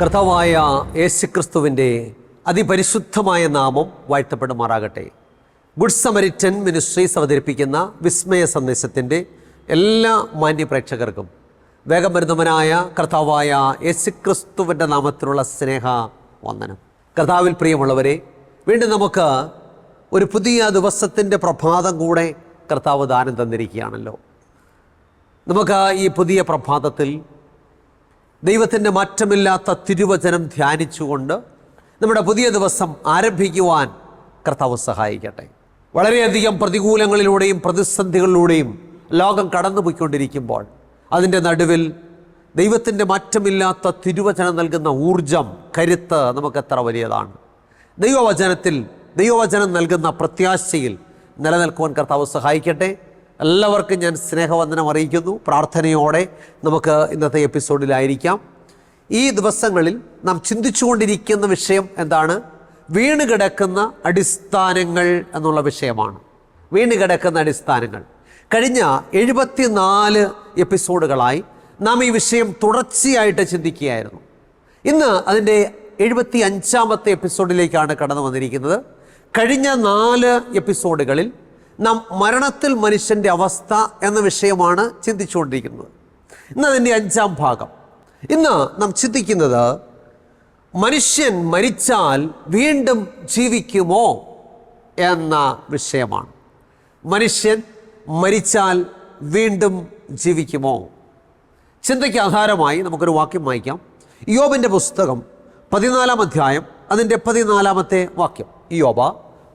കർത്താവായ യേശുക്രിസ്തുവിന്റെ അതിപരിശുദ്ധമായ നാമം വാഴ്ത്തപ്പെടുമാറാകട്ടെ. ഗുഡ് സമരിറ്റൻ മിനിസ്ട്രീസ് അവതരിപ്പിക്കുന്ന വിസ്മയ സന്ദേശത്തിന്റെ എല്ലാ മാന്യ പ്രേക്ഷകർക്കും വേഗം വരുന്നവനായ കർത്താവായ യേശുക്രിസ്തുവിന്റെ നാമത്തിലുള്ള സ്നേഹ വന്ദനം കർത്താവിൽ പ്രിയമുള്ളവരെ വീണ്ടും നമുക്ക് ഒരു പുതിയ ദിവസത്തിന്റെ പ്രഭാതം കൂടെ കർത്താവ് ദാനം തന്നിരിക്കുകയാണല്ലോ. നമുക്ക് ഈ പുതിയ പ്രഭാതത്തിൽ ദൈവത്തിന്റെ മാറ്റമില്ലാത്ത തിരുവചനം ധ്യാനിച്ചുകൊണ്ട് നമ്മുടെ പുതിയ ദിവസം ആരംഭിക്കുവാൻ കർത്താവ് സഹായിക്കട്ടെ. വളരെയധികം പ്രതികൂലങ്ങളിലൂടെയും പ്രതിസന്ധികളിലൂടെയും ലോകം കടന്നുപോയിക്കൊണ്ടിരിക്കുമ്പോൾ അതിന്റെ നടുവിൽ ദൈവത്തിന്റെ മാറ്റമില്ലാത്ത തിരുവചനം നൽകുന്ന ഊർജം കരുത്ത് നമുക്ക് എത്ര വലിയതാണ്. ദൈവവചനത്തിൽ ദൈവവചനം നൽകുന്ന പ്രത്യാശയിൽ നിലനിൽക്കുവാൻ കർത്താവ് സഹായിക്കട്ടെ. എല്ലാവർക്കും ഞാൻ സ്നേഹവന്ദനം അറിയിക്കുന്നു. പ്രാർത്ഥനയോടെ നമുക്ക് ഇന്നത്തെ എപ്പിസോഡിലായിരിക്കാം. ഈ ദിവസങ്ങളിൽ നാം ചിന്തിച്ചുകൊണ്ടിരിക്കുന്ന വിഷയം എന്താണ്? വീണ് കിടക്കുന്ന അടിസ്ഥാനങ്ങൾ എന്നുള്ള വിഷയമാണ്. വീണ് കിടക്കുന്ന അടിസ്ഥാനങ്ങൾ. കഴിഞ്ഞ എഴുപത്തിനാല് എപ്പിസോഡുകളായി നാം ഈ വിഷയം തുടർച്ചയായിട്ട് ചിന്തിക്കുകയായിരുന്നു. ഇന്ന് അതിന്റെ എഴുപത്തി അഞ്ചാമത്തെ എപ്പിസോഡിലേക്കാണ് കടന്നു വന്നിരിക്കുന്നത്. കഴിഞ്ഞ നാല് എപ്പിസോഡുകളിൽ നാം മരണത്തിൽ മനുഷ്യന്റെ അവസ്ഥ എന്ന വിഷയമാണ് ചിന്തിച്ചുകൊണ്ടിരിക്കുന്നത്. ഇന്ന് അതിന്റെ അഞ്ചാം ഭാഗം. ഇന്ന് നാം ചിന്തിക്കുന്നത് മനുഷ്യൻ മരിച്ചാൽ വീണ്ടും ജീവിക്കുമോ എന്ന വിഷയമാണ്. മനുഷ്യൻ മരിച്ചാൽ വീണ്ടും ജീവിക്കുമോ? ചിന്തയ്ക്ക് ആധാരമായി നമുക്കൊരു വാക്യം വായിക്കാം. യോബിന്റെ പുസ്തകം പതിനാലാം അധ്യായം അതിന്റെ പതിനാലാമത്തെ വാക്യം. യോബ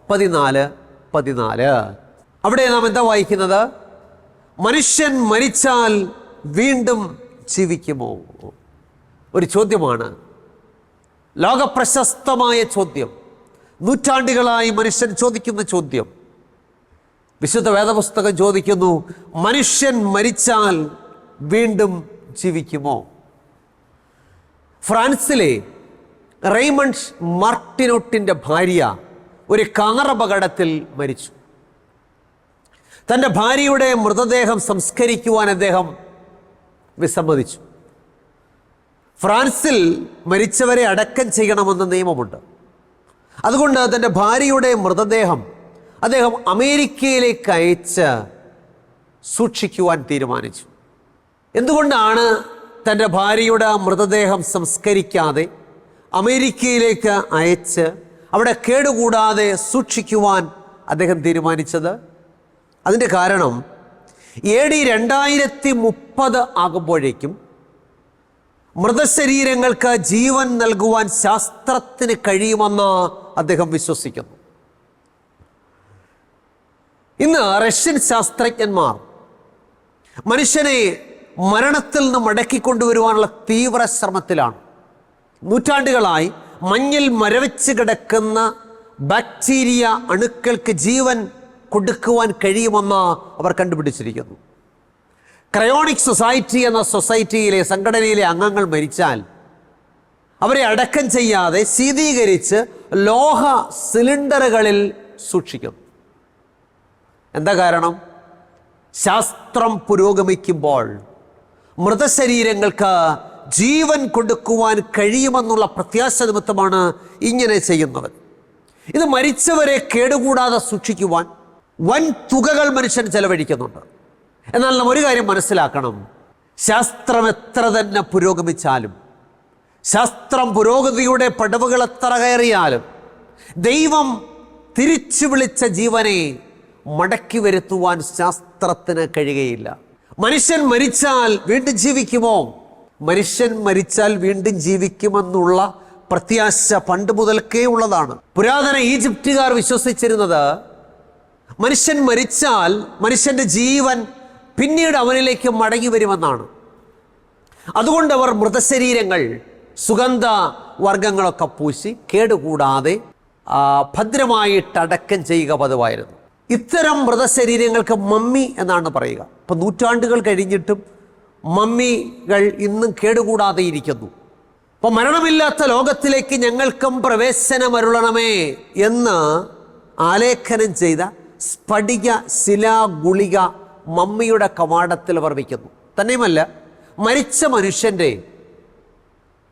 പതിനാല് പതിനാല്. അവിടെ നാം എന്താ വായിക്കുന്നത്? മനുഷ്യൻ മരിച്ചാൽ വീണ്ടും ജീവിക്കുമോ? ഒരു ചോദ്യമാണ്. ലോകപ്രശസ്തമായ ചോദ്യം. നൂറ്റാണ്ടുകളായി മനുഷ്യൻ ചോദിക്കുന്ന ചോദ്യം. വിശുദ്ധ വേദപുസ്തകം ചോദിക്കുന്നു മനുഷ്യൻ മരിച്ചാൽ വീണ്ടും ജീവിക്കുമോ? ഫ്രാൻസിലെ റെയ്മണ്ട് മാർട്ടിനോട്ടിന്റെ ഭാര്യ ഒരു കാറപകടത്തിൽ മരിച്ചു. തന്റെ ഭാര്യയുടെ മൃതദേഹം സംസ്കരിക്കുവാൻ അദ്ദേഹം വിസമ്മതിച്ചു. ഫ്രാൻസിൽ മരിച്ചവരെ അടക്കം ചെയ്യണമെന്ന നിയമമുണ്ട്. അതുകൊണ്ട് തന്റെ ഭാര്യയുടെ മൃതദേഹം അദ്ദേഹം അമേരിക്കയിലേക്ക് അയച്ച് സൂക്ഷിക്കുവാൻ തീരുമാനിച്ചു. എന്തുകൊണ്ടാണ് തന്റെ ഭാര്യയുടെ മൃതദേഹം സംസ്കരിക്കാതെ അമേരിക്കയിലേക്ക് അയച്ച് അവിടെ കേടുകൂടാതെ സൂക്ഷിക്കുവാൻ അദ്ദേഹം തീരുമാനിച്ചത്? അതിന്റെ കാരണം എ ഡി രണ്ടായിരത്തി മുപ്പത് ആകുമ്പോഴേക്കും മൃതശരീരങ്ങൾക്ക് ജീവൻ നൽകുവാൻ ശാസ്ത്രത്തിന് കഴിയുമെന്ന് അദ്ദേഹം വിശ്വസിക്കുന്നു. ഇന്ന് റഷ്യൻ ശാസ്ത്രജ്ഞന്മാർ മനുഷ്യനെ മരണത്തിൽ നിന്ന് മടക്കിക്കൊണ്ടുവരുവാനുള്ള തീവ്ര ശ്രമത്തിലാണ്. നൂറ്റാണ്ടുകളായി മഞ്ഞിൽ മരവിച്ച് കിടക്കുന്ന ബാക്ടീരിയ അണുക്കൾക്ക് ജീവൻ കൊടുക്കുവാൻ കഴിയുമെന്ന് അവർ കണ്ടുപിടിച്ചിരിക്കുന്നു. ക്രയോണിക് സൊസൈറ്റി എന്ന സൊസൈറ്റിയിലെ സംഘടനയിലെ അംഗങ്ങൾ മരിച്ചാൽ അവരെ അടക്കം ചെയ്യാതെ ശീതീകരിച്ച് ലോഹ സിലിണ്ടറുകളിൽ സൂക്ഷിക്കും എന്താ കാരണം? ശാസ്ത്രം പുരോഗമിക്കുമ്പോൾ മൃതശരീരങ്ങൾക്ക് ജീവൻ കൊടുക്കുവാൻ കഴിയുമെന്നുള്ള പ്രത്യാശ നിമിത്തമാണ് ഇങ്ങനെ ചെയ്യുന്നത് ഇത് മരിച്ചവരെ കേടുകൂടാതെ സൂക്ഷിക്കുവാൻ വൻ തുകകൾ മനുഷ്യൻ ചെലവഴിക്കുന്നുണ്ട്. എന്നാൽ നാം ഒരു കാര്യം മനസ്സിലാക്കണം. ശാസ്ത്രം എത്ര തന്നെ പുരോഗമിച്ചാലും ശാസ്ത്രം പുരോഗതിയുടെ പടവുകൾ എത്ര കയറിയാലും ദൈവം തിരിച്ചു വിളിച്ച ജീവനെ മടക്കി വരുത്തുവാൻ ശാസ്ത്രത്തിന് കഴിയുകയില്ല. മനുഷ്യൻ മരിച്ചാൽ വീണ്ടും ജീവിക്കുമോ? മനുഷ്യൻ മരിച്ചാൽ വീണ്ടും ജീവിക്കുമെന്നുള്ള പ്രത്യാശ പണ്ട് മുതൽക്കേ ഉള്ളതാണ്. പുരാതന ഈജിപ്തുകാർ വിശ്വസിച്ചിരുന്നത് മനുഷ്യൻ മരിച്ചാൽ മനുഷ്യന്റെ ജീവൻ പിന്നീട് അവനിലേക്ക് മടങ്ങി വരുമെന്നാണ്. അതുകൊണ്ട് അവർ മൃതശരീരങ്ങൾ സുഗന്ധ വർഗങ്ങളൊക്കെ പൂശി കേടുകൂടാതെ ഭദ്രമായിട്ടടക്കം ചെയ്യുക പതിവായിരുന്നു. ഇത്തരം മൃതശരീരങ്ങൾക്ക് മമ്മി എന്നാണ് പറയുക. ഇപ്പം നൂറ്റാണ്ടുകൾ കഴിഞ്ഞിട്ടും മമ്മികൾ ഇന്നും കേടുകൂടാതെ ഇരിക്കുന്നു. അപ്പോൾ മരണമില്ലാത്ത ലോകത്തിലേക്ക് ഞങ്ങൾക്കും പ്രവേശനമരുളണമേ എന്ന് ആലേഖനം ചെയ്ത സ്ഫടിക ശിലാ ഗുളിക മമ്മിയുടെ കവാടത്തിൽ അവർ വയ്ക്കുന്നു. തന്നെയുമല്ല മരിച്ച മനുഷ്യന്റെ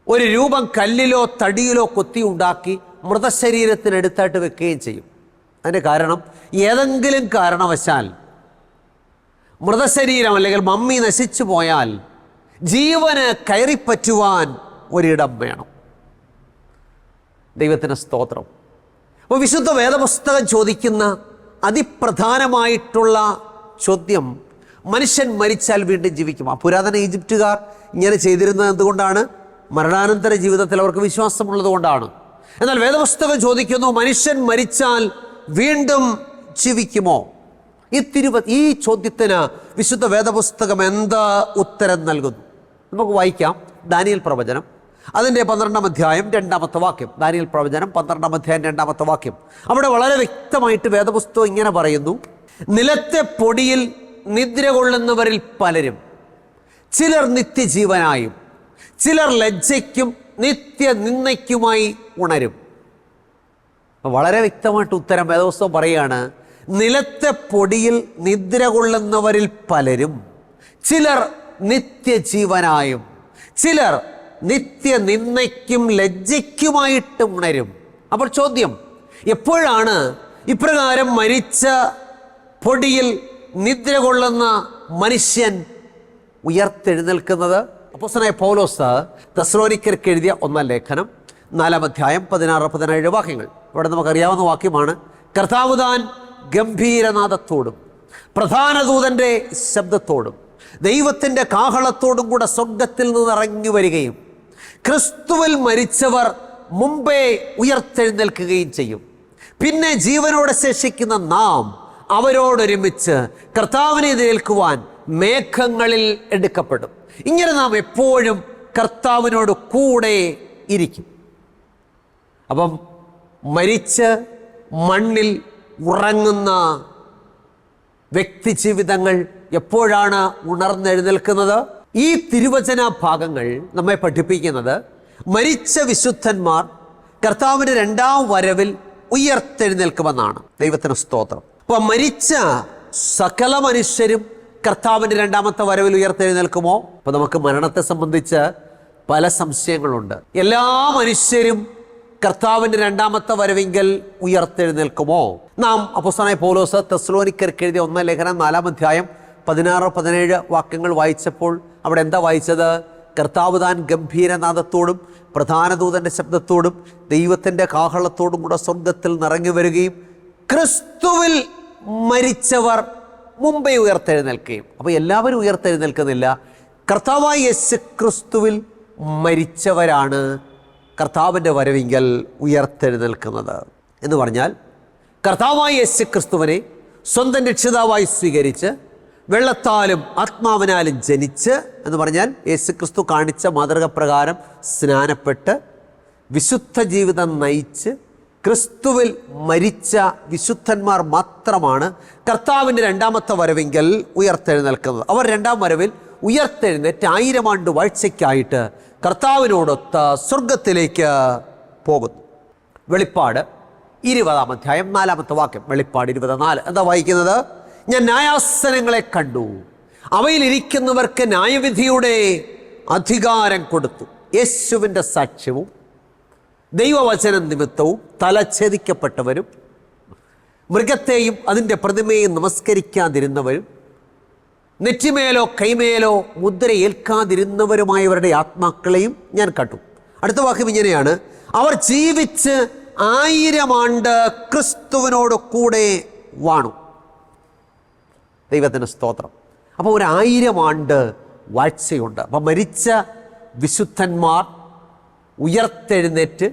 ഒരു രൂപം കല്ലിലോ തടിയിലോ കൊത്തി ഉണ്ടാക്കി മൃതശരീരത്തിനടുത്തായിട്ട് വെക്കുകയും ചെയ്യും. അതിന്റെ കാരണം ഏതെങ്കിലും കാരണവശാൽ മൃതശരീരം അല്ലെങ്കിൽ മമ്മി നശിച്ചു പോയാൽ ജീവന് കയറിപ്പറ്റുവാൻ ഒരിടം വേണം. ദൈവത്തിന് സ്തോത്രം. അപ്പോൾ വിശുദ്ധ വേദപുസ്തകം ചോദിക്കുന്ന അതിപ്രധാനമായിട്ടുള്ള ചോദ്യം മനുഷ്യൻ മരിച്ചാൽ വീണ്ടും ജീവിക്കും ആ പുരാതന ഈജിപ്തുകാർ ഇങ്ങനെ ചെയ്തിരുന്നത് എന്തുകൊണ്ടാണ്? മരണാനന്തര ജീവിതത്തിൽ അവർക്ക് വിശ്വാസമുള്ളത് കൊണ്ടാണ്. എന്നാൽ വേദപുസ്തകം ചോദിക്കുന്നു മനുഷ്യൻ മരിച്ചാൽ വീണ്ടും ജീവിക്കുമോ? ഈ തിരുവ ഈ ചോദ്യത്തിന് വിശുദ്ധ വേദപുസ്തകം എന്താ ഉത്തരം നൽകുന്നു? നമുക്ക് വായിക്കാം. ദാനിയൽ പ്രവചനം. അതിന്റെ പന്ത്രണ്ടാം അധ്യായം രണ്ടാമത്തെ വാക്യം. ദാനിയൽ പ്രവചനം പന്ത്രണ്ടാം അധ്യായം രണ്ടാമത്തെ വാക്യം. അവിടെ വളരെ വ്യക്തമായിട്ട് വേദപുസ്തകം ഇങ്ങനെ പറയുന്നു നിലത്തെ പൊടിയിൽ നിദ്ര കൊള്ളുന്നവരിൽ പലരും ചിലർ നിത്യജീവനായും ചിലർ ലജ്ജയ്ക്കും നിത്യനിന്ദയ്ക്കുമായി ഉണരും. വളരെ വ്യക്തമായിട്ട് ഉത്തരം വേദപുസ്തകം പറയുകയാണ് നിലത്തെ പൊടിയിൽ നിദ്ര കൊള്ളുന്നവരിൽ പലരും ചിലർ നിത്യജീവനായും ചിലർ നിത്യനിന്ദയ്ക്കും ലജ്ജയ്ക്കുമായിട്ട് ഉണരും. അപ്പോൾ ചോദ്യം എപ്പോഴാണ് ഇപ്രകാരം മരിച്ച പൊടിയിൽ നിദ്ര കൊള്ളുന്ന മനുഷ്യൻ ഉയർത്തെഴുന്നേൽക്കുന്നത്? അപ്പോസനായ പൗലോസ് തസ്ലോനിക്കർക്ക് എഴുതിയ ഒന്നാം ലേഖനം നാലാം അധ്യായം പതിനാറ് പതിനേഴ് വാക്യങ്ങൾ. ഇവിടെ നമുക്കറിയാവുന്ന വാക്യമാണ് കർത്താവുദാൻ ഗംഭീരനാദത്തോടും പ്രധാന ദൂതന്റെ ശബ്ദത്തോടും ദൈവത്തിന്റെ കാഹളത്തോടും കൂടെ സ്വർഗത്തിൽ നിന്ന് ഇറങ്ങി വരികയും ക്രിസ്തുവിൽ മരിച്ചവർ മുമ്പേ ഉയർത്തെഴുന്നേൽക്കുകയും ചെയ്യും. പിന്നെ ജീവനോടെ ശേഷിക്കുന്ന നാം അവരോടൊരുമിച്ച് കർത്താവിനെ എതിരേൽക്കുവാൻ മേഘങ്ങളിൽ എടുക്കപ്പെടും. ഇങ്ങനെ നാം എപ്പോഴും കർത്താവിനോട് കൂടെ ഇരിക്കും. അപ്പം മരിച്ച് മണ്ണിൽ ഉറങ്ങുന്ന വ്യക്തിജീവിതങ്ങൾ എപ്പോഴാണ് ഉണർന്നെഴുന്നേൽക്കുന്നത്? ഈ തിരുവചന ഭാഗങ്ങൾ നമ്മെ പഠിപ്പിക്കുന്നത് മരിച്ച വിശുദ്ധന്മാർ കർത്താവിന്റെ രണ്ടാം വരവിൽ ഉയർത്തെഴുന്നേൽക്കുമെന്നാണ്. ദൈവത്തിന് സ്തോത്രം. അപ്പോൾ മരിച്ച സകല മനുഷ്യരും കർത്താവിന്റെ രണ്ടാമത്തെ വരവിൽ ഉയർത്തെഴുന്നേൽക്കുമോ? അപ്പോൾ നമുക്ക് മരണത്തെ സംബന്ധിച്ച് പല സംശയങ്ങളുണ്ട്. എല്ലാ മനുഷ്യരും കർത്താവിന്റെ രണ്ടാമത്തെ വരവെങ്കിൽ ഉയർത്തെഴുന്നേൽക്കുമോ? നാം അപ്പുസ്തനായ പോലോസ് തെസ്ലോനിക്കർക്ക് എഴുതിയ ഒന്നാം ലേഖനം നാലാം അധ്യായം പതിനാറ് പതിനേഴ് വാക്യങ്ങൾ വായിച്ചപ്പോൾ അവിടെ എന്താ വായിച്ചത്? കർത്താവ് താൻ ഗംഭീരനാഥത്തോടും പ്രധാനദൂതന്റെ ശബ്ദത്തോടും ദൈവത്തിന്റെ കാഹളത്തോടും കൂടെ സ്വർഗത്തിൽ നിറങ്ങി വരികയും ക്രിസ്തുവിൽ മരിച്ചവർ മുമ്പേ ഉയർത്തെഴുന്നേൽക്കുകയും. അപ്പോൾ എല്ലാവരും ഉയർത്തെഴുന്നേൽക്കുന്നില്ല. കർത്താവായ യേശു ക്രിസ്തുവിൽ മരിച്ചവരാണ് കർത്താവിന്റെ വരവിങ്കൽ ഉയർത്തെഴുന്നേൽക്കുന്നത്. എന്ന് പറഞ്ഞാൽ കർത്താവായ യേശു ക്രിസ്തുവിനെ സ്വന്തം രക്ഷിതാവായി സ്വീകരിച്ച് വെള്ളത്താലും ആത്മാവിനാലും ജനിച്ച് എന്ന് പറഞ്ഞാൽ യേശു ക്രിസ്തു കാണിച്ച മാതൃക പ്രകാരം സ്നാനപ്പെട്ട് വിശുദ്ധ ജീവിതം നയിച്ച് ക്രിസ്തുവിൽ മരിച്ച വിശുദ്ധന്മാർ മാത്രമാണ് കർത്താവിന്റെ രണ്ടാമത്തെ വരവെങ്കിൽ ഉയർത്തെഴുന്നേൽക്കുന്നത്. അവർ രണ്ടാം വരവിൽ ഉയർത്തെഴുന്നേറ്റ് ആയിരം ആണ്ട് വാഴ്ചയ്ക്കായിട്ട് കർത്താവിനോടൊത്ത് സ്വർഗത്തിലേക്ക് പോകുന്നു. വെളിപ്പാട് ഇരുപതാം അധ്യായം നാലാമത്തെ വാക്യം. വെളിപ്പാട് ഇരുപത്തിനാല്. എന്താ വായിക്കുന്നത്? ഞാൻ ന്യായാസനങ്ങളെ കണ്ടു. അവയിലിരിക്കുന്നവർക്ക് ന്യായവിധിയുടെ അധികാരം കൊടുത്തു. യേശുവിന്റെ സാക്ഷ്യവും ദൈവവചന നിമിത്തവും തലച്ഛേദിക്കപ്പെട്ടവരും മൃഗത്തെയും അതിന്റെ പ്രതിമയെയും നമസ്കരിക്കാതിരുന്നവരും നെറ്റിമേലോ കൈമേലോ മുദ്ര ഏൽക്കാതിരുന്നവരുമായവരുടെ ആത്മാക്കളെയും ഞാൻ കണ്ടു. അടുത്ത വാക്യം ഇങ്ങനെയാണ്. അവർ ജീവിച്ച് ആയിരം ആണ്ട് ക്രിസ്തുവിനോട് കൂടെ വാണു. ദൈവത്തിന് സ്തോത്രം. അപ്പോൾ ഒരു ആയിരം ആണ്ട് വാഴ്ചയുണ്ട്. അപ്പം മരിച്ച വിശുദ്ധന്മാർ ഉയർത്തെഴുന്നേറ്റ്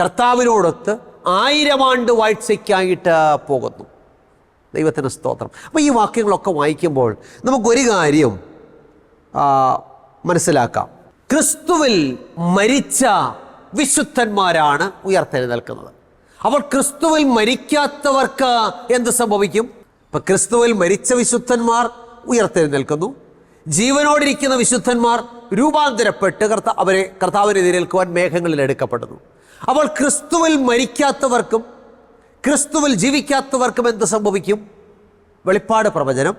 കർത്താവിനോടൊത്ത് ആയിരം ആണ്ട് വാഴ്ചയ്ക്കായിട്ട് പോകുന്നു. ദൈവത്തിന് സ്തോത്രം. അപ്പോൾ ഈ വാക്യങ്ങളൊക്കെ വായിക്കുമ്പോൾ നമുക്കൊരു കാര്യം മനസ്സിലാക്കാം. ക്രിസ്തുവിൽ മരിച്ച വിശുദ്ധന്മാരാണ് ഉയർത്തെഴുന്നേൽക്കുന്നത്. അപ്പോൾ ക്രിസ്തുവിൽ മരിക്കാത്തവർക്ക് എന്ത് സംഭവിക്കും? ഇപ്പൊ ക്രിസ്തുവിൽ മരിച്ച വിശുദ്ധന്മാർ ഉയർത്തെഴുന്നേൽക്കുന്നു. ജീവനോടിരിക്കുന്ന വിശുദ്ധന്മാർ രൂപാന്തരപ്പെട്ട് കർത്ത അവരെ കർത്താവിനെ എതിരേൽക്കുവാൻ മേഘങ്ങളിൽ എടുക്കപ്പെടുന്നു. അപ്പോൾ ക്രിസ്തുവിൽ മരിക്കാത്തവർക്കും ക്രിസ്തുവിൽ ജീവിക്കാത്തവർക്കും എന്ത് സംഭവിക്കും? വെളിപ്പാട് പ്രവചനം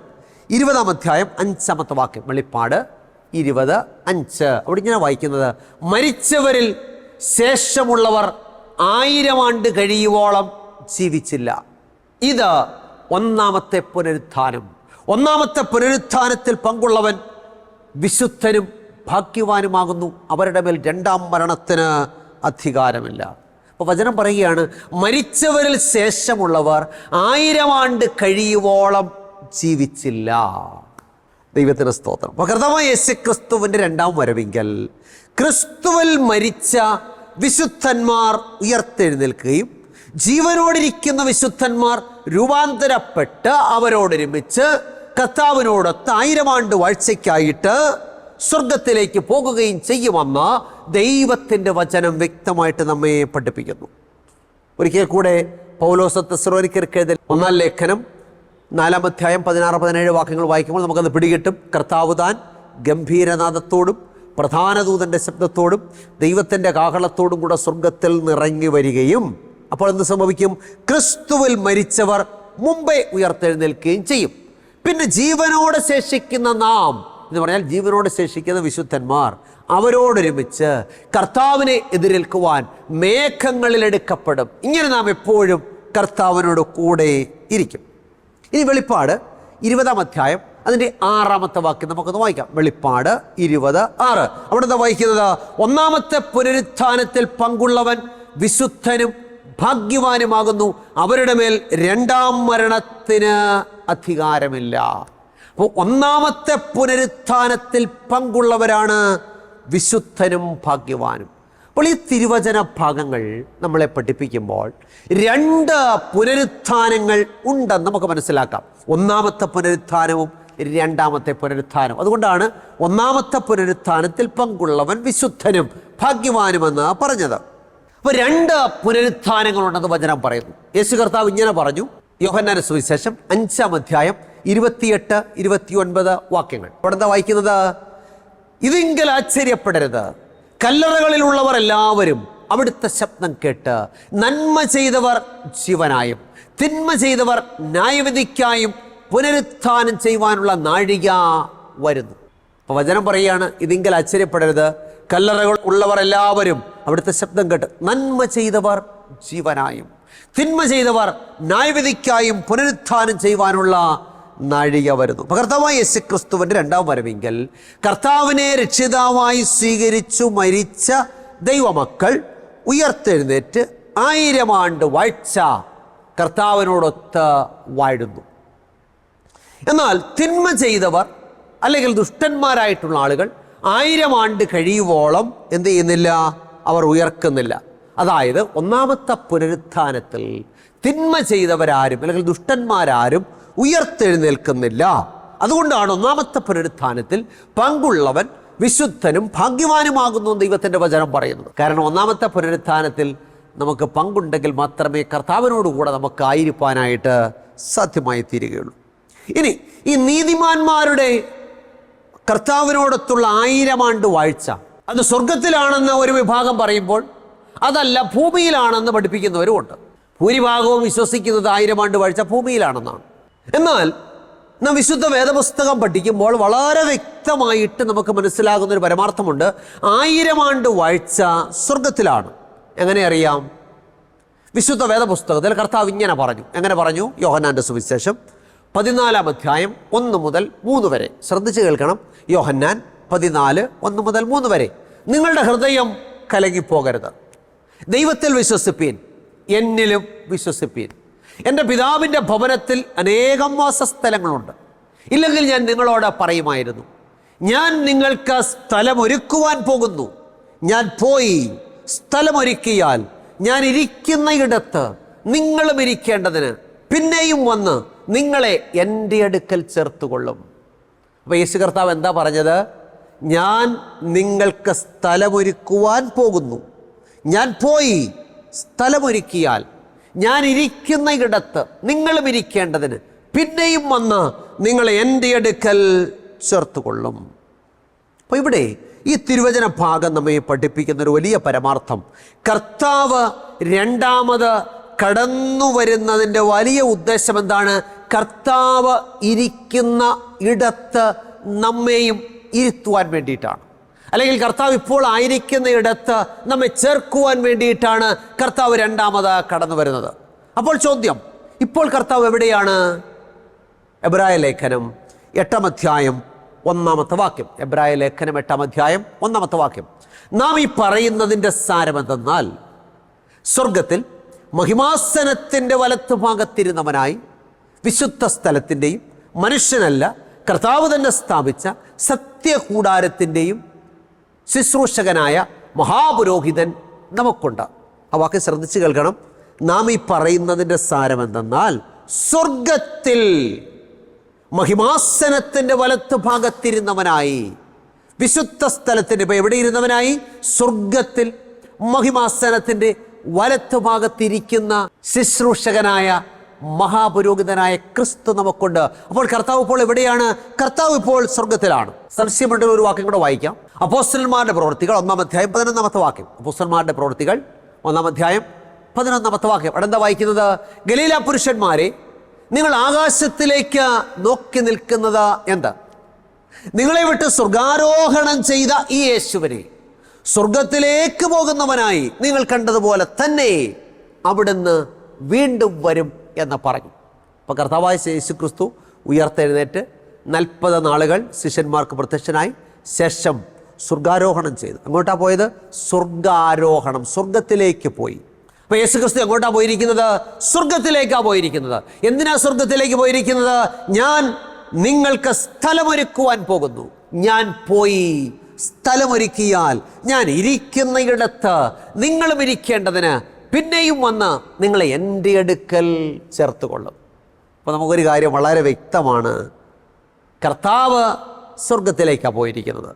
ഇരുപതാം അധ്യായം അഞ്ചാമത്തെ വാക്യം. വെളിപ്പാട് ഇരുപത് അഞ്ച്. അവിടെ ഇങ്ങനെ വായിക്കുന്നത് മരിച്ചവരിൽ ശേഷമുള്ളവർ ആയിരം ആണ്ട് കഴിയുവോളം ജീവിച്ചില്ല. ഇത് ഒന്നാമത്തെ പുനരുത്ഥാനം. ഒന്നാമത്തെ പുനരുത്ഥാനത്തിൽ പങ്കുള്ളവൻ വിശുദ്ധനും ഭാഗ്യവാനുമാകുന്നു. അവരുടെ മേൽ രണ്ടാം മരണത്തിന് അധികാരമില്ല. അപ്പോൾ വചനം പറയുകയാണ് മരിച്ചവരിൽ ശേഷമുള്ളവർ ആയിരം ആണ്ട് കഴിയുവോളം ജീവിച്ചില്ല. ദൈവത്തിന് സ്തോത്രം. അപ്പോൾ കൃതമായ യേശു ക്രിസ്തുവിന്റെ രണ്ടാം വരവിങ്കൽ ക്രിസ്തുവിൽ മരിച്ച വിശുദ്ധന്മാർ ഉയർത്തെഴുന്നേൽക്കുകയും ജീവനോടിരിക്കുന്ന വിശുദ്ധന്മാർ രൂപാന്തരപ്പെട്ട് അവരോടൊരുമിച്ച് കർത്താവിനോടൊത്ത് ആയിരം ആണ്ട് വാഴ്ചയ്ക്കായിട്ട് സ്വർഗത്തിലേക്ക് പോകുകയും ചെയ്യുമെന്ന് ദൈവത്തിന്റെ വചനം വ്യക്തമായിട്ട് നമ്മെ പഠിപ്പിക്കുന്നു. ഒരിക്കൽ കൂടെ പൗലോസത്ത് ഒന്നാം ലേഖനം നാലാം അധ്യായം പതിനാറ് പതിനേഴ് വാക്യങ്ങൾ വായിക്കുമ്പോൾ നമുക്കത് പിടികിട്ടും. കർത്താവ് താൻ ഗംഭീരനാഥത്തോടും പ്രധാന ദൂതന്റെ ശബ്ദത്തോടും ദൈവത്തിന്റെ കാഹളത്തോടും കൂടെ സ്വർഗത്തിൽ നിറങ്ങി വരികയും അപ്പോൾ എന്ത് സംഭവിക്കും? ക്രിസ്തുവിൽ മരിച്ചവർ മുമ്പേ ഉയർത്തെഴുന്നേൽക്കുകയും ചെയ്യും. പിന്നെ ജീവനോടെ ശേഷിക്കുന്ന നാം എന്ന് പറഞ്ഞാൽ ജീവനോടെ ശേഷിക്കുന്ന വിശുദ്ധന്മാർ അവരോടൊരുമിച്ച് കർത്താവിനെ എതിരേൽക്കുവാൻ മേഘങ്ങളിൽ എടുക്കപ്പെടും. ഇങ്ങനെ നാം എപ്പോഴും കർത്താവിനോട് കൂടെ ഇരിക്കും. ഇനി വെളിപ്പാട് ഇരുപതാം അധ്യായം അതിന്റെ ആറാമത്തെ വാക്യം നമുക്കൊന്ന് വായിക്കാം. വെളിപ്പാട് ഇരുപത് ആറ്. അവിടെ വായിക്കുന്നത്? ഒന്നാമത്തെ പുനരുത്ഥാനത്തിൽ പങ്കുള്ളവൻ വിശുദ്ധനും ഭാഗ്യവാനുമാകുന്നു. അവരുടെ മേൽ രണ്ടാം മരണത്തിന് അധികാരമില്ല. അപ്പോൾ ഒന്നാമത്തെ പുനരുത്ഥാനത്തിൽ പങ്കുള്ളവരാണ് വിശുദ്ധനും ഭാഗ്യവാനും. അപ്പോൾ ഈ തിരുവചന ഭാഗങ്ങൾ നമ്മളെ പഠിപ്പിക്കുമ്പോൾ രണ്ട് പുനരുത്ഥാനങ്ങൾ ഉണ്ടെന്ന് നമുക്ക് മനസ്സിലാക്കാം. ഒന്നാമത്തെ പുനരുത്ഥാനവും രണ്ടാമത്തെ പുനരുത്ഥാനം അതുകൊണ്ടാണ് ഒന്നാമത്തെ പുനരുത്ഥാനത്തിൽ പങ്കുള്ളവൻ വിശുദ്ധനും ഭാഗ്യവാനുമെന്ന് പറഞ്ഞത്. അപ്പോൾ രണ്ട് പുനരുത്ഥാനങ്ങളുണ്ടെന്ന് വചനം പറയുന്നു. യേശു കർത്താവ് ഇങ്ങനെ പറഞ്ഞു. യോഹന്നാന സുവിശേഷം അഞ്ചാം അധ്യായം ഇരുപത്തിയെട്ട് ഇരുപത്തിയൊൻപത് വാക്യങ്ങൾ. എന്താ വായിക്കുന്നത്? ഇതെങ്കിൽ ആശ്ചര്യപ്പെടരുത്. കല്ലറകളിലുള്ളവർ എല്ലാവരും അവിടുത്തെ ശബ്ദം കേട്ട് നന്മ ചെയ്തവർ ജീവനായും തിന്മ ചെയ്തവർ ന്യായവിധിക്കായും പുനരുത്ഥാനം ചെയ്യുവാനുള്ള നാഴിക വരുന്നു. അപ്പൊ വചനം പറയുകയാണ് ഇതെങ്കിൽ ആശ്ചര്യപ്പെടരുത്. കല്ലറകൾ ഉള്ളവർ എല്ലാവരും അവിടുത്തെ ശബ്ദം കേട്ട് നന്മ ചെയ്തവർ ജീവനായും തിന്മ ചെയ്തവർ ന്യായവിധിക്കായും പുനരുത്ഥാനം ചെയ്യുവാനുള്ള നാഴിക വരുന്നു. കർത്താവായ യേശു ക്രിസ്തുവിന്റെ രണ്ടാം വരവെങ്കിൽ കർത്താവിനെ രക്ഷിതാവായി സ്വീകരിച്ചു മരിച്ച ദൈവമക്കൾ ഉയർത്തെഴുന്നേറ്റ് ആയിരം ആണ്ട് വാഴ്ച കർത്താവിനോടൊത്ത് വാഴുന്നു. എന്നാൽ തിന്മ ചെയ്തവർ അല്ലെങ്കിൽ ദുഷ്ടന്മാരായിട്ടുള്ള ആളുകൾ ആയിരം ആണ്ട് കഴിയുവോളം എന്ത് ചെയ്യുന്നില്ല? അവർ ഉയർക്കുന്നില്ല. അതായത് ഒന്നാമത്തെ പുനരുത്ഥാനത്തിൽ തിന്മ ചെയ്തവരാരും അല്ലെങ്കിൽ ദുഷ്ടന്മാരാരും ഉയർത്തെഴുന്നേൽക്കുന്നില്ല. അതുകൊണ്ടാണ് ഒന്നാമത്തെ പുനരുത്ഥാനത്തിൽ പങ്കുള്ളവൻ വിശുദ്ധനും ഭാഗ്യവാനുമാകുന്നു ദൈവത്തിന്റെ വചനം പറയുന്നത്. കാരണം ഒന്നാമത്തെ പുനരുത്ഥാനത്തിൽ നമുക്ക് പങ്കുണ്ടെങ്കിൽ മാത്രമേ കർത്താവിനോടുകൂടെ നമുക്ക് ആയിരിക്കാനായിട്ട് സാധ്യമായി തീരുകയുള്ളൂ ഇനി ഈ നീതിമാന്മാരുടെ കർത്താവിനോടൊത്തുള്ള ആയിരം ആണ്ട് വാഴ്ച. അത് സ്വർഗത്തിലാണെന്ന് ഒരു വിഭാഗം പറയുമ്പോൾ അതല്ല ഭൂമിയിലാണെന്ന് പഠിപ്പിക്കുന്നവരുമുണ്ട്. ഭൂരിഭാഗവും വിശ്വസിക്കുന്നത് ആയിരം ആണ്ട് വാഴ്ച ഭൂമിയിലാണെന്നാണ്. എന്നാൽ നാം വിശുദ്ധ വേദപുസ്തകം പഠിക്കുമ്പോൾ വളരെ വ്യക്തമായിട്ട് നമുക്ക് മനസ്സിലാകുന്ന ഒരു പരമാർത്ഥമുണ്ട് ആയിരം ആണ്ട് വാഴ്ച സ്വർഗത്തിലാണ് എങ്ങനെ അറിയാം? വിശുദ്ധ വേദപുസ്തകത്തിൽ കർത്താവ് ഇങ്ങനെ പറഞ്ഞു. എങ്ങനെ പറഞ്ഞു? യോഹന്നാന്റെ സുവിശേഷം പതിനാലാം അധ്യായം ഒന്ന് മുതൽ മൂന്ന് വരെ. ശ്രദ്ധിച്ചു കേൾക്കണം. യോഹന്നാൻ പതിനാല് ഒന്ന് മുതൽ മൂന്ന് വരെ. നിങ്ങളുടെ ഹൃദയം കലങ്ങിപ്പോകരുത്. ദൈവത്തിൽ വിശ്വസിപ്പീൻ. എന്നിലും വിശ്വസിപ്പീൻ. എന്റെ പിതാവിന്റെ ഭവനത്തിൽ അനേകം വാസസ്ഥലങ്ങളുണ്ട്. ഇല്ലെങ്കിൽ ഞാൻ നിങ്ങളോട് പറയുമായിരുന്നു ഞാൻ നിങ്ങൾക്ക് സ്ഥലമൊരുക്കുവാൻ പോകുന്നു. ഞാൻ പോയി സ്ഥലമൊരുക്കിയാൽ ഞാൻ ഇരിക്കുന്ന ഇടത്ത് നിങ്ങളും ഇരിക്കേണ്ടതിന് പിന്നെയും വന്ന് നിങ്ങളെ എന്റെ അടുക്കൽ ചേർത്തുകൊള്ളും. അപ്പോൾ യേശു കർത്താവ് എന്താ പറഞ്ഞത്? ഞാൻ നിങ്ങൾക്ക് സ്ഥലമൊരുക്കുവാൻ പോകുന്നു. ഞാൻ പോയി സ്ഥലമൊരുക്കിയാൽ ഞാൻ ഇരിക്കുന്ന ഇടത്ത് നിങ്ങളും ഇരിക്കേണ്ടതിന് പിന്നെയും വന്ന് നിങ്ങളെ എന്റെ അടുക്കൽ ചേർത്തുകൊള്ളും. അപ്പോൾ ഇവിടെ ഈ തിരുവചന ഭാഗം നമ്മെ പഠിപ്പിക്കുന്ന ഒരു വലിയ പരമാർത്ഥം. കർത്താവ് രണ്ടാമത് കടന്നു വരുന്നതിന്റെ വലിയ ഉദ്ദേശം എന്താണ് കർത്താവ് ഇരിക്കുന്ന ഇടത്ത് നമ്മെയും ഇരുത്തുവാൻ വേണ്ടിയിട്ടാണ്. അല്ലെങ്കിൽ കർത്താവ് ഇപ്പോൾ ആയിരിക്കുന്ന ഇടത്ത് നമ്മെ ചേർക്കുവാൻ വേണ്ടിയിട്ടാണ് കർത്താവ് രണ്ടാമത് കടന്നു വരുന്നത് അപ്പോൾ ചോദ്യം ഇപ്പോൾ കർത്താവ് എവിടെയാണ്? എബ്രായ ലേഖനം എട്ടാം അധ്യായം ഒന്നാമത്തെ വാക്യം. എബ്രായ ലേഖനം എട്ടാം അധ്യായം ഒന്നാമത്തെ വാക്യം. നാം ഈ പറയുന്നതിന്റെ സാരമെന്തെന്നാൽ സ്വർഗത്തിൽ മഹിമാസനത്തിന്റെ വലത്തുഭാഗത്തിരുന്നവനായി വിശുദ്ധ സ്ഥലത്തിന്റെയും മനുഷ്യനല്ല കർത്താവ് തന്നെ സ്ഥാപിച്ച സത്യകൂടാരത്തിന്റെയും ശുശ്രൂഷകനായ മഹാപുരോഹിതൻ നമുക്കുണ്ട്. ആ വാക്ക് ശ്രദ്ധിച്ചു കേൾക്കണം. നാം ഈ പറയുന്നതിന്റെ സാരമെന്തെന്നാൽ സ്വർഗത്തിൽ മഹിമാസനത്തിന്റെ വലത്ത് ഭാഗത്തിരുന്നവനായി വിശുദ്ധ സ്ഥലത്തിന്റെ ഇപ്പം എവിടെ ഇരുന്നവനായി സ്വർഗത്തിൽ മഹിമാസനത്തിന്റെ വലത്ത് ഭാഗത്തിരിക്കുന്ന ശുശ്രൂഷകനായ മഹാപുരോഹിതനായ ക്രിസ്തു നമുക്കുണ്ട്. അപ്പോൾ കർത്താവ് ഇപ്പോൾ എവിടെയാണ്? കർത്താവ് ഇപ്പോൾ സ്വർഗത്തിലാണ് സംശയമുണ്ടെങ്കിൽ ഒരു വാക്യം കൂടെ വായിക്കാം. അപ്പോസ്റ്റന്മാരുടെ പ്രവൃത്തികൾ ഒന്നാം അധ്യായം പതിനൊന്നാമത്തെ വാക്യം. അപ്പോസ്റ്റന്മാരുടെ പ്രവൃത്തികൾ ഒന്നാം അധ്യായം പതിനൊന്നാമത്തെ വാക്യം. അവിടെ എന്താ വായിക്കുന്നത്? ഗലീല പുരുഷന്മാരെ നിങ്ങൾ ആകാശത്തിലേക്ക് നോക്കി നിൽക്കുന്നത് എന്താ? നിങ്ങളെ വിട്ട് സ്വർഗാരോഹണം ചെയ്ത ഈ യേശുവിനെ. സ്വർഗത്തിലേക്ക് പോകുന്നവനായി നിങ്ങൾ കണ്ടതുപോലെ തന്നെ അവിടുന്ന് വീണ്ടും വരും എന്ന് പറഞ്ഞു. അപ്പോൾ കർത്താവായ യേശു ക്രിസ്തു ഉയർത്തെഴുന്നേറ്റ് നാൽപ്പത് നാളുകൾ ശിഷ്യന്മാർക്ക് പ്രത്യക്ഷനായി ശേഷം സ്വർഗാരോഹണം ചെയ്തു. അങ്ങോട്ടാ പോയത്? സ്വർഗാരോഹണം സ്വർഗത്തിലേക്ക് പോയി. അപ്പോൾ യേശു ക്രിസ്തു എങ്ങോട്ടാ പോയിരിക്കുന്നത്? സ്വർഗത്തിലേക്കാ പോയിരിക്കുന്നത്. എന്തിനാ സ്വർഗത്തിലേക്ക് പോയിരിക്കുന്നത്? ഞാൻ നിങ്ങൾക്ക് സ്ഥലമൊരുക്കുവാൻ പോകുന്നു. ഞാൻ പോയി സ്ഥലമൊരുക്കിയാൽ ഞാൻ ഇരിക്കുന്നയിടത്ത് നിങ്ങളും ഇരിക്കേണ്ടതിന് പിന്നെയും വന്ന് നിങ്ങളെ എന്റെ അടുക്കൽ ചേർത്തുകൊള്ളും. അപ്പോൾ നമുക്കൊരു കാര്യം വളരെ വ്യക്തമാണ്. കർത്താവ് സ്വർഗത്തിലേക്കാണ് പോയിരിക്കുന്നത്.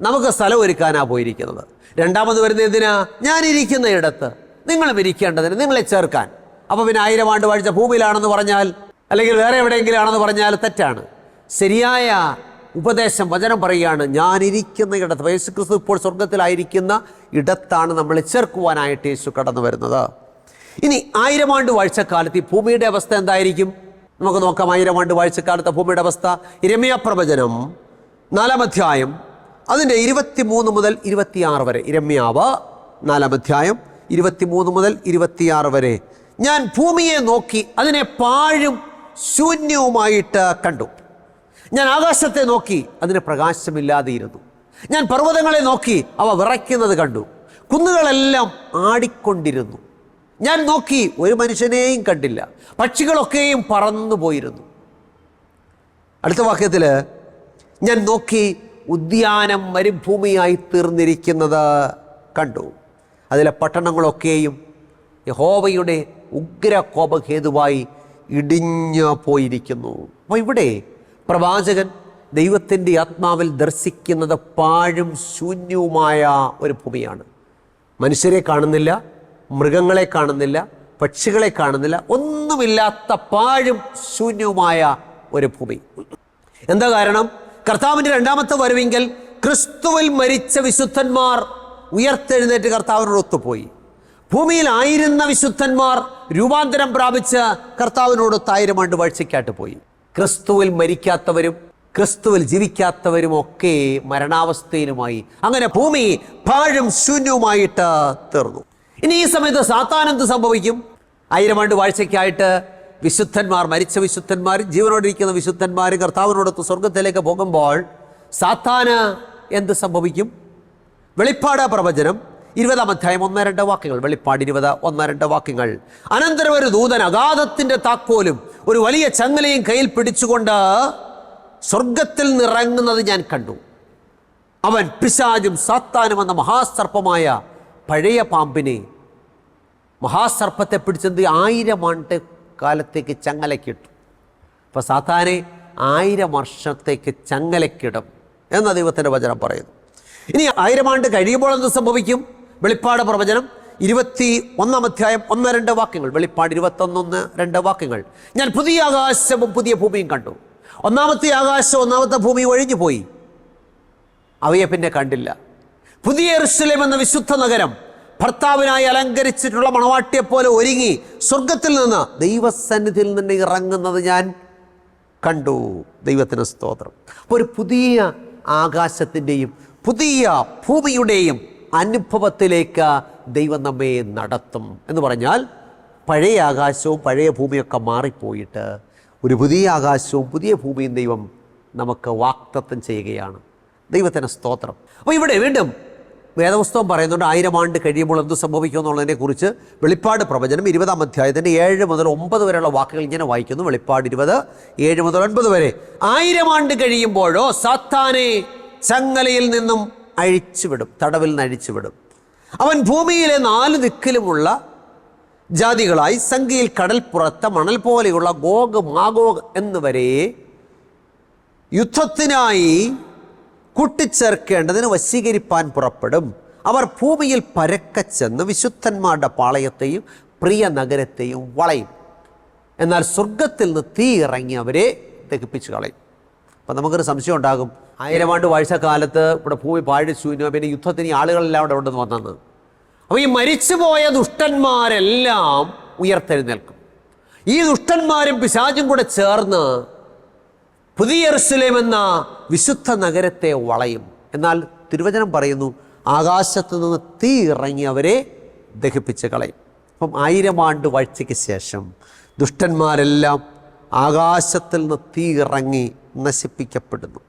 നമുക്ക് സ്ഥലം ഒരുക്കാനാണ് പോയിരിക്കുന്നത്. രണ്ടാമത് വരുന്ന എന്തിനാ? ഞാൻ ഇരിക്കുന്ന ഇടത്ത് നിങ്ങളും ഇരിക്കേണ്ടതിന് നിങ്ങളെ ചേർക്കാൻ. അപ്പോൾ പിന്നെ ആയിരം ആണ്ട് വാഴ്ച ഭൂമിയിലാണെന്ന് പറഞ്ഞാൽ അല്ലെങ്കിൽ വേറെ എവിടെയെങ്കിലും ആണെന്ന് പറഞ്ഞാൽ തെറ്റാണ്. ശരിയായ ഉപദേശം വചനം പറയുകയാണ് ഞാനിരിക്കുന്ന ഇടത്ത് യേശു ക്രിസ്തു ഇപ്പോൾ സ്വർഗത്തിലായിരിക്കുന്ന ഇടത്താണ് നമ്മളെ ചേർക്കുവാനായിട്ട് യേശു കടന്നു വരുന്നത്. ഇനി ആയിരം ആണ്ട് വാഴ്ചക്കാലത്ത് ഈ ഭൂമിയുടെ അവസ്ഥ എന്തായിരിക്കും? നമുക്ക് നോക്കാം ആയിരം ആണ്ട് വാഴ്ചക്കാലത്തെ ഭൂമിയുടെ അവസ്ഥ. ഇരമ്യ പ്രവചനം നാലാം അധ്യായം അതിന്റെ ഇരുപത്തി മൂന്ന് മുതൽ ഇരുപത്തിയാറ് വരെ. ഇരമ്യാവ് നാലാം അധ്യായം ഇരുപത്തിമൂന്ന് മുതൽ ഇരുപത്തിയാറ് വരെ. ഞാൻ ഭൂമിയെ നോക്കി അതിനെ പാഴും ശൂന്യവുമായിട്ട് കണ്ടു. ഞാൻ ആകാശത്തെ നോക്കി അതിന് പ്രകാശമില്ലാതെയിരുന്നു ഞാൻ പർവതങ്ങളെ നോക്കി അവ വിറയ്ക്കുന്നത് കണ്ടു. കുന്നുകളെല്ലാം ആടിക്കൊണ്ടിരുന്നു. ഞാൻ നോക്കി ഒരു മനുഷ്യനെയും കണ്ടില്ല. പക്ഷികളൊക്കെയും പറന്നു പോയിരുന്നു. അടുത്ത വാക്യത്തിൽ ഞാൻ നോക്കി ഉദ്യാനം മരുഭൂമിയായി തീർന്നിരിക്കുന്നത് കണ്ടു. അതിലെ പട്ടണങ്ങളൊക്കെയും യഹോവയുടെ ഉഗ്രകോപഹേതുവായി ഇടിഞ്ഞു പോയിരിക്കുന്നു. അപ്പോൾ ഇവിടെ പ്രവാചകൻ ദൈവത്തിന്റെ ആത്മാവിൽ ദർശിക്കുന്നത് പാഴും ശൂന്യവുമായ ഒരു ഭൂമിയാണ്. മനുഷ്യരെ കാണുന്നില്ല മൃഗങ്ങളെ കാണുന്നില്ല പക്ഷികളെ കാണുന്നില്ല ഒന്നുമില്ലാത്ത പാഴും ശൂന്യവുമായ ഒരു ഭൂമി. എന്താ കാരണം? കർത്താവിന്റെ രണ്ടാമത്തെ വരവെങ്കിൽ ക്രിസ്തുവിൽ മരിച്ച വിശുദ്ധന്മാർ ഉയർത്തെഴുന്നേറ്റ് കർത്താവിനോട് ഒത്തുപോയി. ഭൂമിയിൽ ആയിരുന്ന വിശുദ്ധന്മാർ രൂപാന്തരം പ്രാപിച്ച് കർത്താവിനോട് ഒത്തായിരം ആണ്ട് വാഴ്ചയ്ക്കായിട്ട് പോയി. ക്രിസ്തുവിൽ മരിക്കാത്തവരും ക്രിസ്തുവിൽ ജീവിക്കാത്തവരും ഒക്കെ മരണാവസ്ഥയിലുമായി. അങ്ങനെ ഭൂമി പാഴും ശൂന്യവുമായിട്ട് തീർന്നു. ഇനി ഈ സമയത്ത് സാത്താനെന്ത് സംഭവിക്കും? ആയിരം ആണ്ട് വാഴ്ചയ്ക്കായിട്ട് വിശുദ്ധന്മാർ മരിച്ച വിശുദ്ധന്മാർ ജീവനോടിരിക്കുന്ന വിശുദ്ധന്മാർ കർത്താവിനോടൊത്ത് സ്വർഗത്തിലേക്ക് പോകുമ്പോൾ സാത്താന് എന്ത് സംഭവിക്കും? വെളിപ്പാട് പ്രവചനം. ഇരുപതാം അധ്യായം ഒന്ന് രണ്ട് വാക്യങ്ങൾ വെളിപ്പാട് ഇരുപത് ഒന്ന് രണ്ട് വാക്യങ്ങൾ. അനന്തരം ഒരു ദൂതൻ അഗാധത്തിന്റെ താക്കോലും ഒരു വലിയ ചങ്ങലയും കയ്യിൽ പിടിച്ചുകൊണ്ട് സ്വർഗത്തിൽ നിറങ്ങുന്നത് ഞാൻ കണ്ടു. അവൻ പിശാജും സാത്താനും എന്ന മഹാസർപ്പമായ പഴയ പാമ്പിനെ മഹാസർപ്പത്തെ പിടിച്ചത് ആയിരം ആണ്ട് കാലത്തേക്ക് ചങ്ങലക്കിട്ടു. അപ്പോൾ സാത്താനെ ആയിരം വർഷത്തേക്ക് ചങ്ങലക്കിടും എന്ന ദൈവത്തിന്റെ വചനം പറയുന്നു. ഇനി ആയിരം ആണ്ട് കഴിയുമ്പോൾ എന്ത് സംഭവിക്കും? വെളിപ്പാട് പ്രവചനം ഇരുപത്തി ഒന്നാം അധ്യായം ഒന്ന് രണ്ട് വാക്യങ്ങൾ. വെളിപ്പാട് ഇരുപത്തൊന്നൊന്ന് രണ്ട് വാക്യങ്ങൾ. ഞാൻ പുതിയ ആകാശവും പുതിയ ഭൂമിയും കണ്ടു. ഒന്നാമത്തെ ആകാശം ഒന്നാമത്തെ ഭൂമി ഒഴിഞ്ഞു പോയി അവയെ പിന്നെ കണ്ടില്ല. പുതിയ എറുസലേം എന്ന വിശുദ്ധ നഗരം ഭർത്താവിനായി അലങ്കരിച്ചിട്ടുള്ള മണവാട്ടിയെ പോലെ ഒരുങ്ങി സ്വർഗത്തിൽ നിന്ന് ദൈവസന്നിധിയിൽ നിന്ന് ഇറങ്ങുന്നത് ഞാൻ കണ്ടു. ദൈവത്തിന് സ്തോത്രം. അപ്പോൾ ഒരു പുതിയ ആകാശത്തിന്റെയും പുതിയ ഭൂമിയുടെയും അനുഭവത്തിലേക്ക് ദൈവം നമ്മെ നടത്തും എന്ന് പറഞ്ഞാൽ പഴയ ആകാശവും പഴയ ഭൂമിയൊക്കെ മാറിപ്പോയിട്ട് ഒരു പുതിയ ആകാശവും പുതിയ ഭൂമിയും ദൈവം നമുക്ക് വാക്തത്വം ചെയ്യുകയാണ്. ദൈവത്തിന് സ്തോത്രം. അപ്പോൾ ഇവിടെ വീണ്ടും വേദപുസ്തകം പറയുന്നുണ്ട് ആയിരം ആണ്ട് കഴിയുമ്പോൾ എന്ത് സംഭവിക്കും എന്നുള്ളതിനെക്കുറിച്ച് വെളിപ്പാട് പ്രവചനം ഇരുപതാം അധ്യായത്തിന്റെ ഏഴ് മുതൽ ഒമ്പത് വരെയുള്ള വാക്കുകൾ ഇങ്ങനെ വായിക്കുന്നു. വെളിപ്പാട് ഇരുപത് ഏഴ് മുതൽ ഒൻപത് വരെ. ആയിരം ആണ്ട് കഴിയുമ്പോഴോ സാത്താനെ ചങ്ങലയിൽ നിന്നും അഴിച്ചുവിടും തടവിൽ നിന്ന് അഴിച്ചുവിടും. അവൻ ഭൂമിയിലെ നാല് ദിക്കിലുമുള്ള ജാതികളായി സംഖ്യയിൽ കടൽപ്പുറത്ത് മണൽ പോലെയുള്ള ഗോഗ് മാഗോഗ് എന്നിവരെ യുദ്ധത്തിനായി കൂട്ടിച്ചേർക്കേണ്ടതിന് വശീകരിപ്പാൻ പുറപ്പെടും. അവർ ഭൂമിയിൽ പരക്കെ ചെന്ന് വിശുദ്ധന്മാരുടെ പാളയത്തെയും പ്രിയ നഗരത്തെയും വളയും. എന്നാൽ സ്വർഗത്തിൽ നിന്ന് തീ ഇറങ്ങി അവരെ ദഹിപ്പിച്ചു കളയും. അപ്പം നമുക്കൊരു സംശയം ഉണ്ടാകും. ആയിരം ആണ്ട് വാഴ്ചക്കാലത്ത് ഇവിടെ ഭൂമി പാഴിച്ചു പിന്നെ യുദ്ധത്തിന് ആളുകളെല്ലാം അവിടെ ഉണ്ടെന്ന് വന്നെന്ന് അപ്പോൾ ഈ മരിച്ചുപോയ ദുഷ്ടന്മാരെല്ലാം ഉയർത്തെഴുന്നേൽക്കും. ഈ ദുഷ്ടന്മാരും പിശാചും കൂടെ ചേർന്ന് പുതിയ യെരൂശലേം എന്ന വിശുദ്ധ നഗരത്തെ വളയും. എന്നാൽ തിരുവചനം പറയുന്നു ആകാശത്ത് നിന്ന് തീ ഇറങ്ങി അവരെ ദഹിപ്പിച്ച് കളയും. അപ്പം ആയിരം ആണ്ട് വാഴ്ചയ്ക്ക് ശേഷം ദുഷ്ടന്മാരെല്ലാം ആകാശത്തിൽ നിന്ന് തീ ഇറങ്ങി നശിപ്പിക്കപ്പെടുന്നു.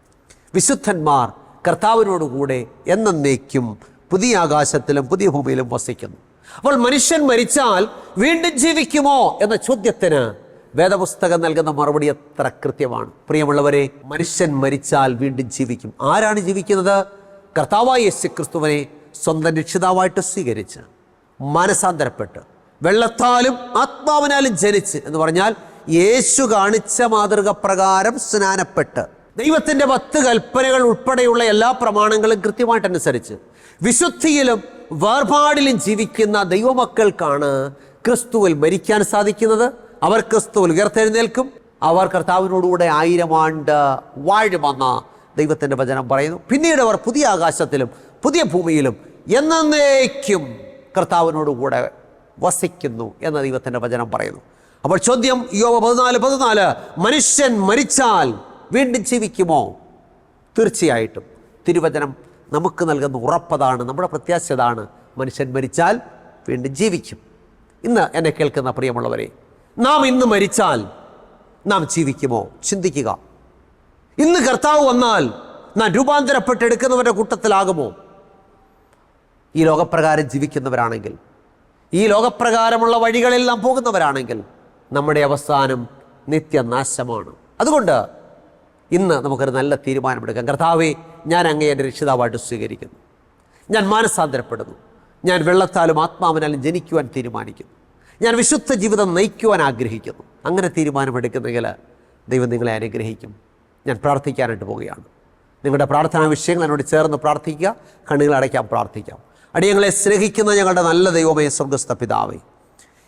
വിശുദ്ധന്മാർ കർത്താവിനോടുകൂടെ എന്നേക്കും പുതിയ ആകാശത്തിലും പുതിയ ഭൂമിയിലും വസിക്കുന്നു. അപ്പോൾ മനുഷ്യൻ മരിച്ചാൽ വീണ്ടും ജീവിക്കുമോ എന്ന ചോദ്യത്തിന് വേദപുസ്തകം നൽകുന്ന മറുപടി എത്ര കൃത്യമാണ്. പ്രിയമുള്ളവരെ മനുഷ്യൻ മരിച്ചാൽ വീണ്ടും ജീവിക്കും. ആരാണ് ജീവിക്കുന്നത്? കർത്താവായ യേശു ക്രിസ്തുവിനെ സ്വന്തം രക്ഷിതാവായിട്ട് സ്വീകരിച്ച് മനസാന്തരപ്പെട്ട് വെള്ളത്താലും ആത്മാവിനാലും ജനിച്ച് എന്ന് പറഞ്ഞാൽ യേശു കാണിച്ച മാതൃക പ്രകാരം സ്നാനപ്പെട്ട് ദൈവത്തിന്റെ പത്ത് കൽപ്പനകൾ ഉൾപ്പെടെയുള്ള എല്ലാ പ്രമാണങ്ങളും കൃത്യമായിട്ടനുസരിച്ച് വിശുദ്ധിയിലും വേർപാടിലും ജീവിക്കുന്ന ദൈവമക്കൾക്കാണ് ക്രിസ്തുവിൽ മരിക്കാൻ സാധിക്കുന്നത്. അവർ ക്രിസ്തുവിൽ ഉയർത്തെഴുന്നേൽക്കും. അവർ കർത്താവിനോടുകൂടെ ആയിരം ആണ്ട് വാഴുമെന്ന ദൈവത്തിന്റെ വചനം പറയുന്നു. പിന്നീട് അവർ പുതിയ ആകാശത്തിലും പുതിയ ഭൂമിയിലും എന്നേക്കും കർത്താവിനോടുകൂടെ വസിക്കുന്നു എന്ന ദൈവത്തിന്റെ വചനം പറയുന്നു. അപ്പോൾ ചോദ്യം യോവ പതിനാല് പതിനാല്. മനുഷ്യൻ മരിച്ചാൽ വീണ്ടും ജീവിക്കുമോ? തീർച്ചയായിട്ടും. തിരുവചനം നമുക്ക് നൽകുന്ന ഉറപ്പതാണ് നമ്മുടെ പ്രത്യാശതാണ് മനുഷ്യൻ മരിച്ചാൽ വീണ്ടും ജീവിക്കും. ഇന്ന് എന്നെ കേൾക്കുന്ന പ്രിയമുള്ളവരെ നാം ഇന്ന് മരിച്ചാൽ നാം ജീവിക്കുമോ? ചിന്തിക്കുക. ഇന്ന് കർത്താവ് വന്നാൽ നാം രൂപാന്തരപ്പെട്ടെടുക്കുന്നവരുടെ കൂട്ടത്തിലാകുമോ? ഈ ലോകപ്രകാരം ജീവിക്കുന്നവരാണെങ്കിൽ ഈ ലോകപ്രകാരമുള്ള വഴികളിൽ നാം പോകുന്നവരാണെങ്കിൽ നമ്മുടെ അവസാനം നിത്യനാശമാണ്. അതുകൊണ്ട് ഇന്ന് നമുക്കൊരു നല്ല തീരുമാനമെടുക്കാം. കർത്താവെ ഞാൻ അങ്ങേ എന്റെ രക്ഷിതാവായിട്ട് സ്വീകരിക്കുന്നു. ഞാൻ മാനസാന്തരപ്പെടുന്നു. ഞാൻ വെള്ളത്താലും ആത്മാവിനാലും ജനിക്കുവാൻ തീരുമാനിക്കുന്നു. ഞാൻ വിശുദ്ധ ജീവിതം നയിക്കുവാൻ ആഗ്രഹിക്കുന്നു. അങ്ങനെ തീരുമാനമെടുക്കുന്നെങ്കിൽ ദൈവം നിങ്ങളെ അനുഗ്രഹിക്കും. ഞാൻ പ്രാർത്ഥിക്കാനായിട്ട് പോവുകയാണ്. നിങ്ങളുടെ പ്രാർത്ഥനാ വിഷയങ്ങൾ എന്നോട് ചേർന്ന് പ്രാർത്ഥിക്കുക. കണ്ണുകൾ അടയ്ക്കാൻ പ്രാർത്ഥിക്കാം. അടിയങ്ങളെ സ്നേഹിക്കുന്ന ഞങ്ങളുടെ നല്ല ദൈവമേ സ്വർഗസ്ഥ പിതാവേ.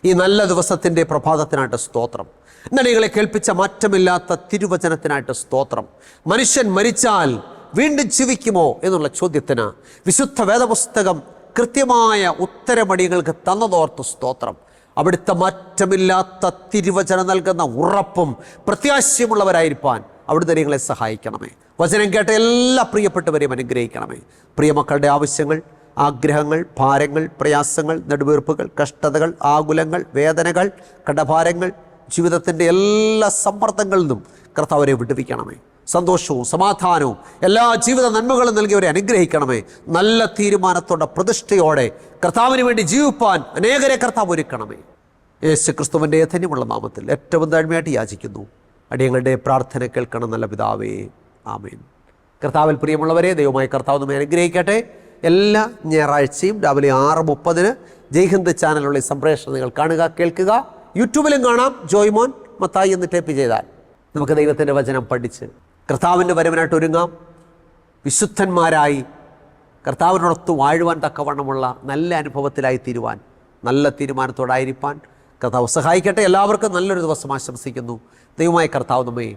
ഈ നല്ല ദിവസത്തിന്റെ പ്രഭാതത്തിനായിട്ട് സ്തോത്രം. നടികളെ കേൾപ്പിച്ച മാറ്റമില്ലാത്ത തിരുവചനത്തിനായിട്ട് സ്തോത്രം. മനുഷ്യൻ മരിച്ചാൽ വീണ്ടും ജീവിക്കുമോ എന്നുള്ള ചോദ്യത്തിന് വിശുദ്ധ വേദപുസ്തകം കൃത്യമായ ഉത്തരമടികൾക്ക് തന്നതോർത്ത് സ്തോത്രം. അവിടുത്തെ മാറ്റമില്ലാത്ത തിരുവചനം നൽകുന്ന ഉറപ്പും പ്രത്യാശയുമുള്ളവരായിരിക്കാൻ അവിടുത്തെ നിങ്ങളെ സഹായിക്കണമേ. വചനം കേട്ട എല്ലാ പ്രിയപ്പെട്ടവരെയും അനുഗ്രഹിക്കണമേ. പ്രിയമക്കളുടെ ആവശ്യങ്ങൾ ആഗ്രഹങ്ങൾ ഭാരങ്ങൾ പ്രയാസങ്ങൾ നെടുവീർപ്പുകൾ കഷ്ടതകൾ ആകുലങ്ങൾ വേദനകൾ കടഭാരങ്ങൾ ജീവിതത്തിന്റെ എല്ലാ സമ്മർദ്ദങ്ങളിൽ നിന്നും കർത്താവരെ വിടുവിക്കണമേ. സന്തോഷവും സമാധാനവും എല്ലാ ജീവിത നന്മകളും നൽകിയവരെ അനുഗ്രഹിക്കണമേ. നല്ല തീരുമാനത്തോടെ പ്രതിഷ്ഠയോടെ കർത്താവിന് വേണ്ടി ജീവിപ്പാൻ അനേകരെ കർത്താവ് ഒരുക്കണമേ. യേശു ക്രിസ്തുവിന്റെ ധന്യമുള്ള നാമത്തിൽ ഏറ്റവും താഴ്മയായിട്ട് യാചിക്കുന്നു. അടിയങ്ങളുടെ പ്രാർത്ഥന കേൾക്കണം നല്ല പിതാവേ. ആമേൻ. കർത്താവിൽ പ്രിയമുള്ളവരെ ദൈവമായ കർത്താവ് നമ്മെ അനുഗ്രഹിക്കട്ടെ. എല്ലാ ഞായറാഴ്ചയും രാവിലെ ആറ് മുപ്പതിന് ജയ്ഹിന്ദ് ചാനലുള്ള സംപ്രേഷണം നിങ്ങൾ കാണുക കേൾക്കുക. യൂട്യൂബിലും കാണാം. ജോയ്മോൻ മത്തായി എന്ന് ടൈപ്പ് ചെയ്താൽ. നമുക്ക് ദൈവത്തിന്റെ വചനം പഠിച്ച് കർത്താവിന്റെ വരവിനായിട്ട് ഒരുങ്ങാം. വിശുദ്ധന്മാരായി കർത്താവിനോടൊത്ത് വാഴുവാൻ തക്കവണ്ണമുള്ള നല്ല അനുഭവത്തിലായി തീരുവാൻ നല്ല തീരുമാനത്തോടായിരിക്കാൻ കർത്താവ് സഹായിക്കട്ടെ. എല്ലാവർക്കും നല്ലൊരു ദിവസം ആശംസിക്കുന്നു. ദൈവമായ കർത്താവ് നമ്മെ